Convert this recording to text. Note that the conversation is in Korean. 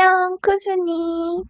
안녕, 쿠순이.